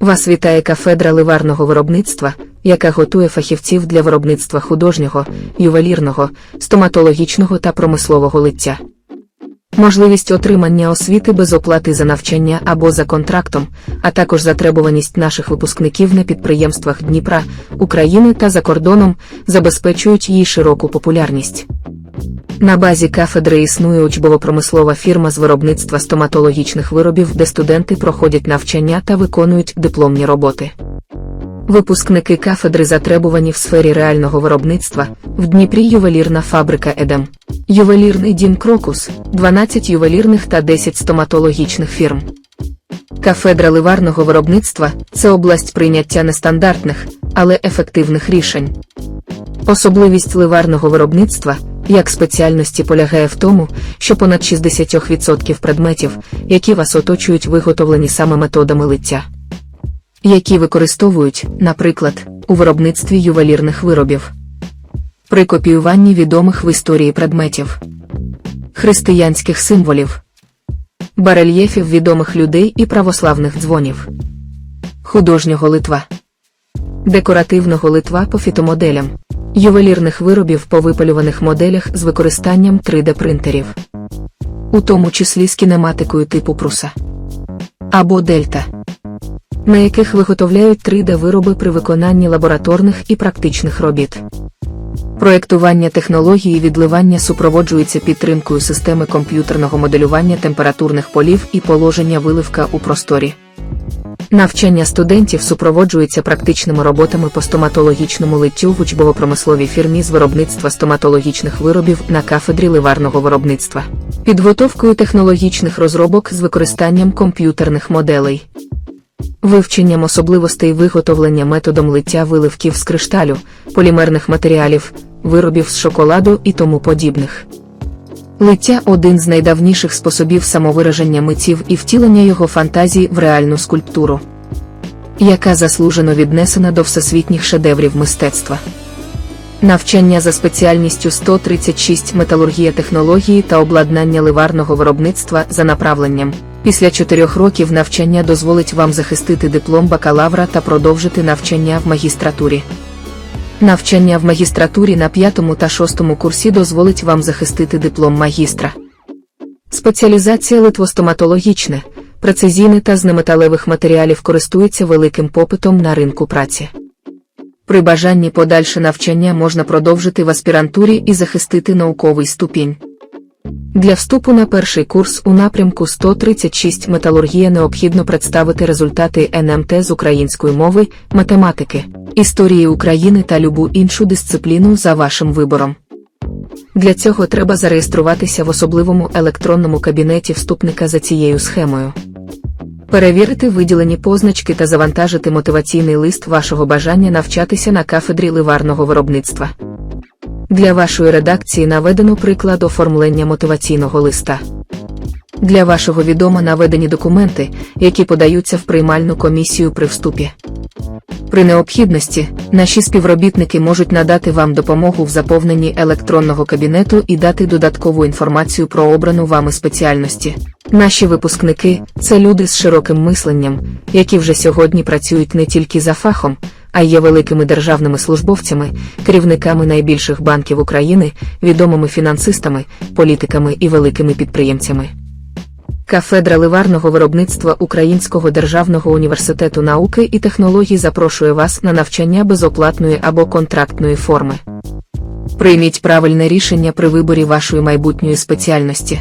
Вас вітає кафедра ливарного виробництва, яка готує фахівців для виробництва художнього, ювелірного, стоматологічного та промислового лиття. Можливість отримання освіти без оплати за навчання або за контрактом, а також затребуваність наших випускників на підприємствах Дніпра, України та за кордоном забезпечують їй широку популярність. На базі кафедри існує учбово-промислова фірма з виробництва стоматологічних виробів, де студенти проходять навчання та виконують дипломні роботи. Випускники кафедри затребувані в сфері реального виробництва, в Дніпрі ювелірна фабрика Едем, ювелірний дім Крокус, 12 ювелірних та 10 стоматологічних фірм. Кафедра ливарного виробництва це область прийняття нестандартних, але ефективних рішень. Особливість ливарного виробництва як спеціальності полягає в тому, що понад 60% предметів, які вас оточують, виготовлені саме методами лиття, які використовують, наприклад, у виробництві ювелірних виробів, при копіюванні відомих в історії предметів, християнських символів, барельєфів відомих людей і православних дзвонів, художнього литва, декоративного литва по фітомоделям ювелірних виробів по випалюваних моделях з використанням 3D-принтерів, у тому числі з кінематикою типу пруса або дельта, на яких виготовляють 3D-вироби при виконанні лабораторних і практичних робіт. Проєктування технології відливання супроводжується підтримкою системи комп'ютерного моделювання температурних полів і положення виливка у просторі. Навчання студентів супроводжується практичними роботами по стоматологічному литтю в учбово-промисловій фірмі з виробництва стоматологічних виробів на кафедрі ливарного виробництва, підготовкою технологічних розробок з використанням комп'ютерних моделей, вивченням особливостей виготовлення методом лиття виливків з кришталю, полімерних матеріалів, виробів з шоколаду і тому подібних. Лиття один з найдавніших способів самовираження митців і втілення його фантазії в реальну скульптуру, яка заслужено віднесена до всесвітніх шедеврів мистецтва. Навчання за спеціальністю 136 металургія технології та обладнання ливарного виробництва за направленням. Після чотирьох років навчання дозволить вам захистити диплом бакалавра та продовжити навчання в магістратурі. Навчання в магістратурі на п'ятому та шостому курсі дозволить вам захистити диплом магістра. Спеціалізація литвостоматологічне, прецизійне та з неметалевих матеріалів користується великим попитом на ринку праці. При бажанні подальше навчання можна продовжити в аспірантурі і захистити науковий ступінь. Для вступу на перший курс у напрямку 136 металургія необхідно представити результати НМТ з української мови, математики, історії України та любу іншу дисципліну за вашим вибором. Для цього треба зареєструватися в особливому електронному кабінеті вступника за цією схемою. Перевірити виділені позначки та завантажити мотиваційний лист вашого бажання навчатися на кафедрі ливарного виробництва. Для вашої редакції наведено приклад оформлення мотиваційного листа. Для вашого відома наведені документи, які подаються в приймальну комісію при вступі. При необхідності наші співробітники можуть надати вам допомогу в заповненні електронного кабінету і дати додаткову інформацію про обрану вами спеціальності. Наші випускники це люди з широким мисленням, які вже сьогодні працюють не тільки за фахом, а є великими державними службовцями, керівниками найбільших банків України, відомими фінансистами, політиками і великими підприємцями. Кафедра ливарного виробництва Українського державного університету науки і технологій запрошує вас на навчання безоплатної або контрактної форми. Прийміть правильне рішення при виборі вашої майбутньої спеціальності.